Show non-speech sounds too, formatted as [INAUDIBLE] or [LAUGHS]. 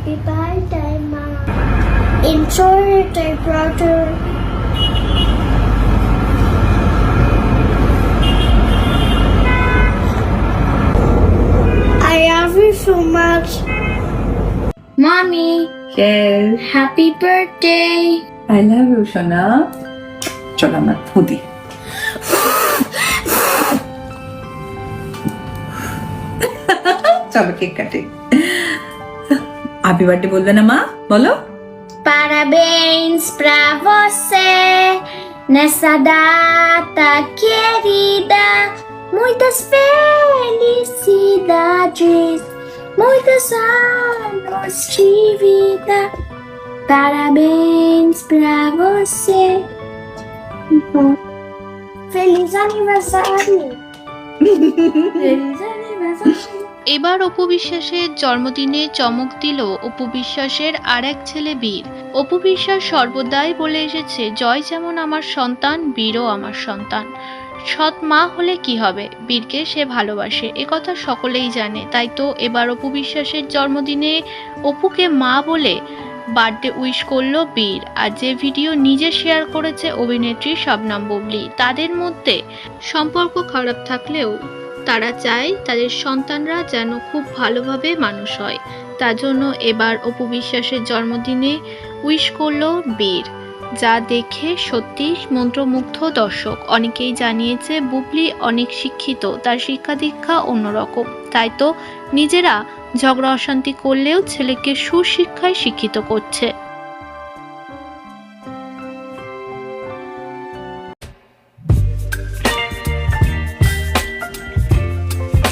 Happy birthday, Mom. Enjoy your day, brother. I love you so much. Mommy, Yes, happy birthday. I love you, সোনা চল আমার ফুদি চলো cake কাটে happy birthday বলবে না মা বলো Parabéns pra você nessa data querida. Muitas felicidades, muitos anos de vida. Parabéns pra você. Feliz aniversário! Feliz [LAUGHS] aniversário! এবার অপু বিশ্বাসের জন্মদিনে চমক দিল অপু বিশ্বাসের আর এক ছেলে বীর। অপু বিশ্বাস সর্বদাই বলে এসেছে, জয় যেমন আমার সন্তান, বীরও আমার সন্তান। সৎ মা হলে কি হবে? বীরকে সে ভালোবাসে একথা সকলেই জানে। তাই তো এবার অপু বিশ্বাসের জন্মদিনে অপুকে মা বলে বার্থডে উইশ করল বীর। আর যে ভিডিও নিজে শেয়ার করেছে অভিনেত্রী শবনম বুবলি, তাদের মধ্যে সম্পর্ক খারাপ থাকলেও তারা চায় তাদের সন্তানরা যেন খুব ভালোভাবে মানুষ হয়। তার জন্য এবার অপু বিশ্বাসের জন্মদিনে উইশ করল বীর। যা দেখে সত্যি মন্ত্রমুগ্ধ দর্শক। অনেকেই জানিয়েছে, বুবলি অনেক শিক্ষিত, তার শিক্ষা দীক্ষা অন্যরকম। তাই তো নিজেরা ঝগড়া অশান্তি করলেও ছেলেকে সুশিক্ষায় শিক্ষিত করছে।